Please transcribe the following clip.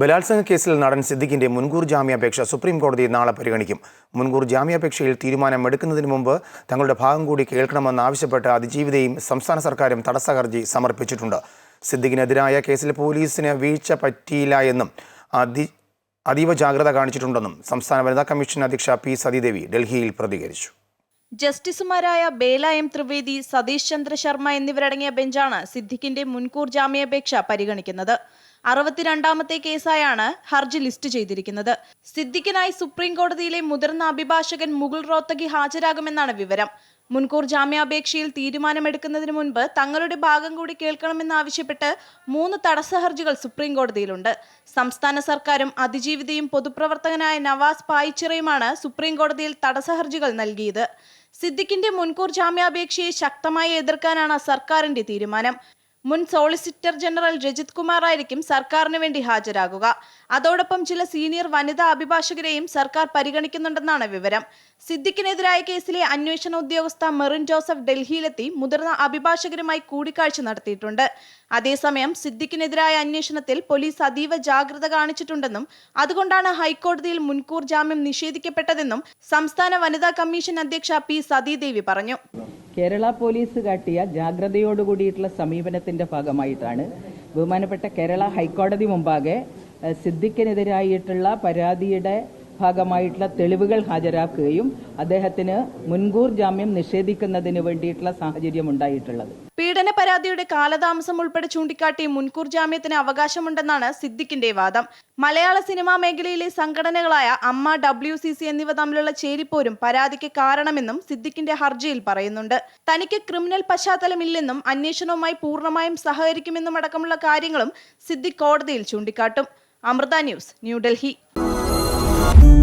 ബലാത്സംഗ കേസിൽ നടൻ സിദ്ദിഖിന്റെ മുൻകൂർ ജാമ്യാപേക്ഷ സുപ്രീം കോടതി നാളെ പരിഗണിക്കും. മുൻകൂർ ജാമ്യാപേക്ഷയിൽ തീരുമാനമെടുക്കുന്നതിന് മുമ്പ് തങ്ങളുടെ ഭാഗം കൂടി കേൾക്കണമെന്നാവശ്യപ്പെട്ട് അതിജീവിതയും സംസ്ഥാന സർക്കാരും തടസ്സ ഹർജി സമർപ്പിച്ചിട്ടുണ്ട്. സിദ്ദിഖിനെതിരായ കേസിൽ പോലീസിന് വീഴ്ച പറ്റിയില്ല എന്നും അതി അതീവ ജാഗ്രത കാണിച്ചിട്ടുണ്ടെന്നും സംസ്ഥാന വനിതാ കമ്മീഷൻ അധ്യക്ഷ പി സതീദേവി ഡൽഹിയിൽ പ്രതികരിച്ചു. ജസ്റ്റിസുമാരായ ബേല എം ത്രിവേദി സതീഷ് ചന്ദ്ര ശർമ്മ എന്നിവരടങ്ങിയ ബെഞ്ചാണ് സിദ്ദിഖിന്റെ മുൻകൂർ ജാമ്യാപേക്ഷ പരിഗണിക്കുന്നത്. അറുപത്തിരണ്ടാമത്തെ കേസായാണ് ഹർജി ലിസ്റ്റ് ചെയ്തിരിക്കുന്നത്. സിദ്ദിഖിനായി സുപ്രീം കോടതിയിലെ മുതിർന്ന അഭിഭാഷകൻ മുകുൾ റോത്തഗി ഹാജരാകുമെന്നാണ് വിവരം. മുൻകൂർ ജാമ്യാപേക്ഷയിൽ തീരുമാനമെടുക്കുന്നതിന് മുൻപ് തങ്ങളുടെ ഭാഗം കൂടി കേൾക്കണമെന്നാവശ്യപ്പെട്ട് മൂന്ന് തടസ്സ ഹർജികൾ സുപ്രീം കോടതിയിലുണ്ട് സംസ്ഥാന സർക്കാരും അതിജീവിതയും പൊതുപ്രവർത്തകനായ നവാസ് പായിച്ചിറയുമാണ് സുപ്രീം കോടതിയിൽ തടസ്സ ഹർജികൾ നൽകിയത്. സിദ്ദിഖിന്റെ മുൻകൂർ ജാമ്യാപേക്ഷയെ ശക്തമായി എതിർക്കാനാണ് സർക്കാരിന്റെ തീരുമാനം. മുൻ സോളിസിറ്റർ ജനറൽ രജിത് കുമാർ ആയിരിക്കും സർക്കാരിന് വേണ്ടി ഹാജരാകുക. അതോടൊപ്പം ചില സീനിയർ വനിതാ അഭിഭാഷകരെയും സർക്കാർ പരിഗണിക്കുന്നുണ്ടെന്നാണ് വിവരം. സിദ്ദിഖിനെതിരായ കേസിലെ അന്വേഷണ ഉദ്യോഗസ്ഥ മെറിൻ ജോസഫ് ഡൽഹിയിലെത്തി മുതിർന്ന അഭിഭാഷകരുമായി കൂടിക്കാഴ്ച നടത്തിയിട്ടുണ്ട്. അതേസമയം സിദ്ദിഖിനെതിരായ അന്വേഷണത്തിൽ പോലീസ് അതീവ ജാഗ്രത കാണിച്ചിട്ടുണ്ടെന്നും അതുകൊണ്ടാണ് ഹൈക്കോടതിയിൽ മുൻകൂർ ജാമ്യം നിഷേധിക്കപ്പെട്ടതെന്നും സംസ്ഥാന വനിതാ കമ്മീഷൻ അധ്യക്ഷ പി സതീദേവി പറഞ്ഞു. കേരള പോലീസ് കാട്ടിയ ജാഗ്രതയോടുകൂടിയിട്ടുള്ള സമീപനത്തിന്റെ ഭാഗമായിട്ടാണ് ബഹുമാനപ്പെട്ട കേരള ഹൈക്കോടതി മുമ്പാകെ സിദ്ദിഖിനെതിരായിട്ടുള്ള പരാതിയുടെ ഭാഗമായിട്ടുള്ള തെളിവുകൾ ഹാജരാക്കുകയും അദ്ദേഹത്തിന് മുൻകൂർ ജാമ്യം നിഷേധിക്കുന്നതിന് വേണ്ടിയിട്ടുള്ള സാഹചര്യം ഉണ്ടായിട്ടുള്ളത്. പീഡന പരാതിയുടെ കാലതാമസം ഉൾപ്പെടെ ചൂണ്ടിക്കാട്ടി മുൻകൂർ ജാമ്യത്തിന് അവകാശമുണ്ടെന്നാണ് സിദ്ദിഖിന്റെ വാദം. മലയാള സിനിമാ മേഖലയിലെ സംഘടനകളായ അമ്മ ഡബ്ല്യു സി സി എന്നിവ തമ്മിലുള്ള ചേരിപ്പോരും പരാതിക്ക് കാരണമെന്നും സിദ്ദിഖിന്റെ ഹർജിയിൽ പറയുന്നുണ്ട്. തനിക്ക് ക്രിമിനൽ പശ്ചാത്തലമില്ലെന്നും അന്വേഷണവുമായി പൂർണമായും സഹകരിക്കുമെന്നും അടക്കമുള്ള കാര്യങ്ങളും സിദ്ദിഖ് കോടതിയിൽ ചൂണ്ടിക്കാട്ടും. Amrita News New Delhi. Thank you.